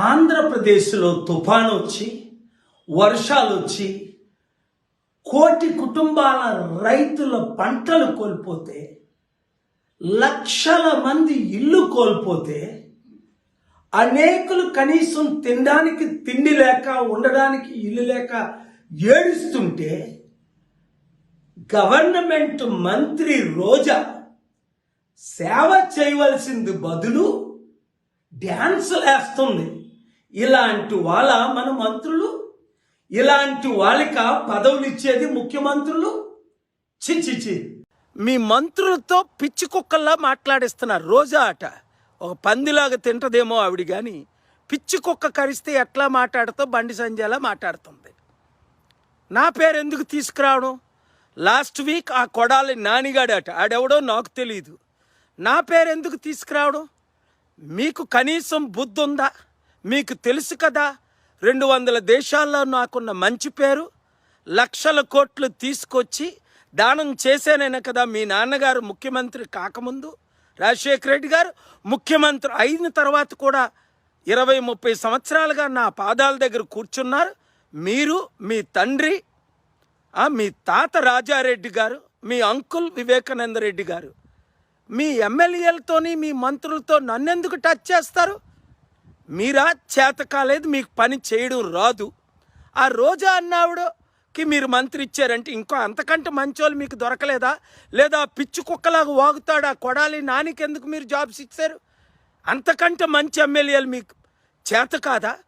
ఆంధ్రప్రదేశ్లో తుఫాను వచ్చి వర్షాలు వచ్చి కోటి కుటుంబాల రైతుల పంటలు కోల్పోతే లక్షల మంది ఇల్లు కోల్పోతే అనేకులు కనీసం తినడానికి తిండి లేక ఉండడానికి ఇల్లు లేక ఏడుస్తుంటే గవర్నమెంట్ మంత్రి రోజా సేవ చేయవలసింది బదులు డ్యాన్సులు వేస్తుంది ఇలాంటి వాళ్ళ మన మంత్రులు ఇలాంటి వాళ్ళక పదవులు ఇచ్చేది ముఖ్యమంత్రులు చిచ్చిచి మీ మంత్రులతో పిచ్చి కుక్కల్లా మాట్లాడిస్తున్నారు రోజా అట ఒక పందిలాగా తింటదేమో ఆవిడ కానీ పిచ్చి కుక్క కరిస్తే ఎట్లా మాట్లాడుతో బండి సంజయ్లా మాట్లాడుతుంది. నా పేరు ఎందుకు తీసుకురావడం? లాస్ట్ వీక్ ఆ కొడాలి నానిగాడట ఆడెవడో నాకు తెలియదు నా పేరు ఎందుకు తీసుకురావడం? మీకు కనీసం బుద్ధి ఉందా మీకు తెలుసు కదా రెండు వందల దేశాల్లో నాకున్న మంచి పేరు. లక్షల కోట్లు తీసుకొచ్చి దానం చేశానైనా కదా మీ నాన్నగారు ముఖ్యమంత్రి కాకముందు. రాజశేఖర రెడ్డి గారు ముఖ్యమంత్రి అయిన తర్వాత కూడా ఇరవై ముప్పై సంవత్సరాలుగా నా పాదాల దగ్గర కూర్చున్నారు. మీరు మీ తండ్రి మీ తాత రాజారెడ్డి గారు మీ అంకుల్ వివేకానంద రెడ్డి గారు. మీ ఎమ్మెల్యేలతోని మీ మంత్రులతో నన్నెందుకు టచ్ చేస్తారు? మీరా? చేత కాలేదు మీకు పని చేయడం రాదు. ఆ రోజా అన్నావిడకి మీరు మంత్రి ఇచ్చారంటే ఇంకో అంతకంటే మంచోళ్ళు మీకు దొరకలేదా? లేదా పిచ్చి కుక్కలాగా వాగుతాడా? కొడాలి నానికి ఎందుకు మీరు జాబ్స్ ఇచ్చారు? అంతకంటే మంచి ఎమ్మెల్యేలు మీకు చేత కాదా?